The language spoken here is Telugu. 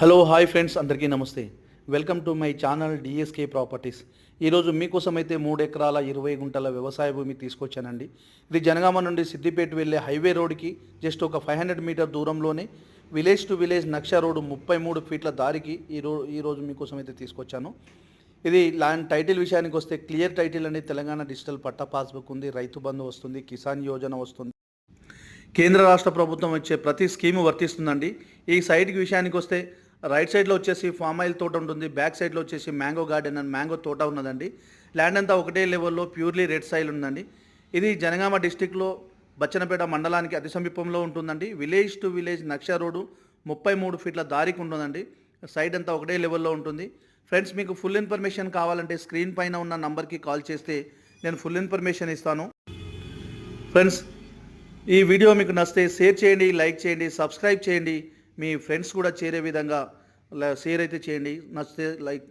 హలో హాయ్ ఫ్రెండ్స్ అందరికీ నమస్తే. Welcome to my channel DSK properties ఈరోజు మీకోసం అయితే మూడు ఎకరాల ఇరవై గుంటల వ్యవసాయ భూమి తీసుకొచ్చానండి. ఇది జనగామ నుండి సిద్దిపేట వెళ్ళే హైవే రోడ్కి జస్ట్ ఒక ఫైవ్ హండ్రెడ్ మీటర్ దూరంలోనే విలేజ్ టు విలేజ్ నక్ష రోడ్డు ముప్పై మూడు ఫీట్ల దారికి ఈ రో ఈరోజు మీకోసం అయితే తీసుకొచ్చాను. ఇది ల్యాండ్ టైటిల్ విషయానికి వస్తే క్లియర్ టైటిల్ అనేది తెలంగాణ డిజిటల్ పట్టా పాస్బుక్ ఉంది రైతు బంధు వస్తుంది కిసాన్ యోజన వస్తుంది. కేంద్ర రాష్ట్ర ప్రభుత్వం వచ్చే ప్రతి స్కీము వర్తిస్తుందండి. ఈ సైట్కి విషయానికి వస్తే రైట్ సైడ్లో వచ్చేసి ఫామ్ ఆయిల్ తోట ఉంటుంది బ్యాక్ సైడ్లో వచ్చేసి మ్యాంగో గార్డెన్ అండ్ మ్యాంగో తోట ఉన్నదండి. ల్యాండ్ అంతా ఒకటే లెవెల్లో ప్యూర్లీ రెడ్ సైల్ ఉందండి. ఇది జనగామ డిస్టిక్లో బచ్చనపేట మండలానికి అతి సమీపంలో ఉంటుందండి. విలేజ్ టు విలేజ్ నక్ష రోడ్డు ముప్పై మూడు ఫీట్ల దారికి ఉంటుందండి సైడ్ అంతా ఒకటే లెవెల్లో ఉంటుంది. ఫ్రెండ్స్ మీకు ఫుల్ ఇన్ఫర్మేషన్ కావాలంటే స్క్రీన్ పైన ఉన్న నంబర్కి కాల్ చేస్తే నేను ఫుల్ ఇన్ఫర్మేషన్ ఇస్తాను. ఫ్రెండ్స్ ఈ వీడియో మీకు నచ్చితే షేర్ చేయండి లైక్ చేయండి సబ్స్క్రైబ్ చేయండి. మీ ఫ్రెండ్స్ కూడా చేరే విధంగా షేర్ అయితే చేయండి. నచ్చితే లైక్